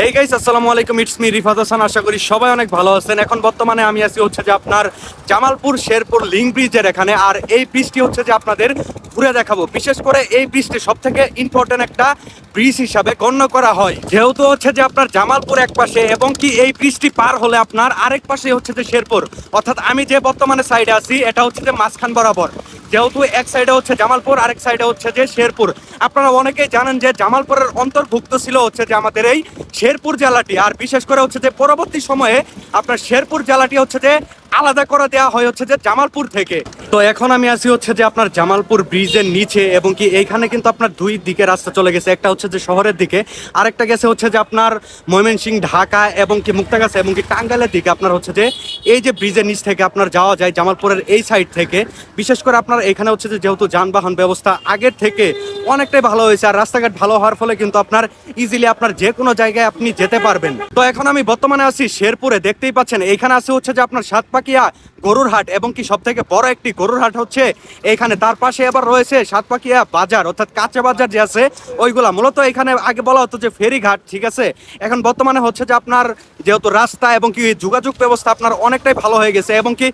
হেই guys আসসালামু আলাইকুম it's me Rifat Hasan আশা করি সবাই অনেক ভালো আছেন। এখন বর্তমানে আমি আছি হচ্ছে যে আপনার জামালপুর শেরপুর লিং ব্রিজের এখানে, আর এই ব্রিজটি হচ্ছে যে আপনাদের ঘুরে দেখাবো। বিশেষ করে এই ব্রিজটি সব থেকে ইম্পর্টেন্ট একটা ব্রিজ হিসাবে গণ্য করা হয়। যেহেতু হচ্ছে যে আপনার জামালপুর এক পাশে, এবং কি এই ব্রিজটি পার হলে আপনার আরেক পাশে হচ্ছে যে শেরপুর। অর্থাৎ আমি যে বর্তমানে সাইডে আছি, এটা হচ্ছে যে মাঝখান বরাবর। যেহেতু এক সাইডে হচ্ছে জামালপুর, আরেক সাইডে হচ্ছে যে শেরপুর। আপনারা অনেকেই জানেন যে জামালপুরের অন্তর্ভুক্ত ছিল হচ্ছে যে আমাদের এই শেরপুর জেলাটি। আর বিশেষ করে হচ্ছে যে পরবর্তী সময়ে আপনার শেরপুর জেলাটি হচ্ছে যে আলাদা করে দেওয়া হয় হচ্ছে যে জামালপুর থেকে। তো এখন আমি আছি হচ্ছে যে আপনার জামালপুর ব্রিজের নিচে এবং কি এইখানে কিন্তু আপনার দুই দিকে রাস্তা চলে গেছে। একটা হচ্ছে যে শহরের দিকে, আরেকটা গেছে হচ্ছে যে আপনার ময়মনসিং ঢাকা এবং কি মুক্তাগাছা এবং কি টাঙ্গাইলের দিকে আপনার হচ্ছে যে এই যে ব্রিজের নিচ থেকে আপনার যাওয়া যায় জামালপুরের এই সাইড থেকে। বিশেষ করে আপনার এখানে হচ্ছে যে যেহেতু যানবাহন ব্যবস্থা আগের থেকে অনেকটাই ভালো হয়েছে আর রাস্তাঘাট ভালো হওয়ার ফলে কিন্তু আপনার ইজিলি আপনার যে কোনো জায়গায় আপনি যেতে পারবেন। তো এখন আমি বর্তমানে আছি শেরপুরে, দেখতেই পাচ্ছেন। এখানে আছে হচ্ছে যে আপনার সাতপাকিয়া গরুর হাট এবং কি সব থেকে বড় একটি গরুর হাট হচ্ছে, এখানে তার পাশে আবার রয়েছে সাতপাকিয়া বাজার, অর্থাৎ কাঁচা বাজার যে আছে, ওইগুলা। মূলত এখানে আগে বলা হতো যে ফেরিঘাট, ঠিক আছে? এখন বর্তমানে হচ্ছে যে আপনার যেহেতু রাস্তা এবং কি যোগাযোগ ব্যবস্থা আপনার অনেকটাই ভালো হয়ে গেছে এবং কি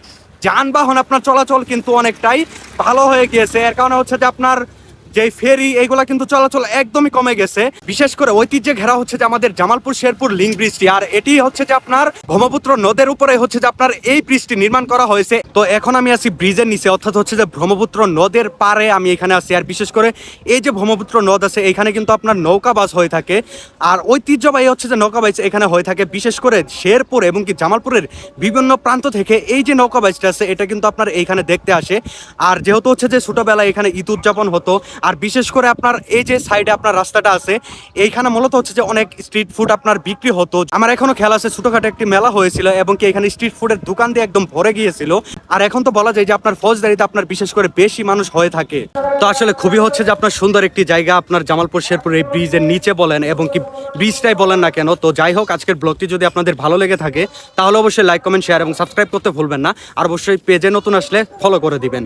যানবাহন আপনার চলাচল কিন্তু অনেকটাই ভালো হয়ে গিয়েছে। এর কারণে হচ্ছে যে আপনার যে ফেরি, এইগুলা কিন্তু চলাচল একদমই কমে গেছে। বিশেষ করে ঐতিহ্যে ঘেরা হচ্ছে যে আমাদের জামালপুর, শেরপুর লিঙ্ক ব্রিজটি। আর এটি হচ্ছে যে আপনার ব্রহ্মপুত্র নদের উপরে হচ্ছে যে আপনার এই ব্রিজটি নির্মাণ করা হয়েছে। তো এখন আমি আছি ব্রিজের নিচে, অর্থাৎ হচ্ছে যে ব্রহ্মপুত্র নদের পারে আমি এখানে আছি। আর বিশেষ করে এই যে ব্রহ্মপুত্র নদ আছে, এখানে কিন্তু আপনার নৌকা বাস হয়ে থাকে। আর ঐতিহ্যবাহী হচ্ছে যে নৌকা বাইচ এখানে হয়ে থাকে। বিশেষ করে শেরপুর এবং কি জামালপুরের বিভিন্ন প্রান্ত থেকে এই যে নৌকা বাইচটা আছে, এটা কিন্তু আপনার এইখানে দেখতে আসে। আর যেহেতু হচ্ছে যে ছোটবেলায় এখানে ঈদ উদযাপন হতো আর বিশেষ করে আপনার এই যে সাইডে আপনার রাস্তাটা আছে, এইখানে মূলত হচ্ছে যে অনেক স্ট্রিট ফুড আপনার বিক্রি হতো। আমার এখনও খেয়াল আছে, ছোটখাটো একটি মেলা হয়েছিল এবং কি এখানে স্ট্রিট ফুডের দোকান দিয়ে একদম ভরে গিয়েছিল। আর এখন তো বলা যায় যে আপনার ফৌজদারিতে আপনার বিশেষ করে বেশি মানুষ হয়ে থাকে। তো আসলে খুবই হচ্ছে যে আপনার সুন্দর একটি জায়গা, আপনার জামালপুর, শেরপুর এই ব্রিজের নিচে বলেন এবং কি ব্রিজটাই বলেন না কেন। তো যাই হোক, আজকের ব্লগটি যদি আপনাদের ভালো লেগে থাকে, তাহলে অবশ্যই লাইক কমেন্ট শেয়ার এবং সাবস্ক্রাইব করতে ভুলবেন না। আর অবশ্যই পেজে নতুন আসলে ফলো করে দিবেন।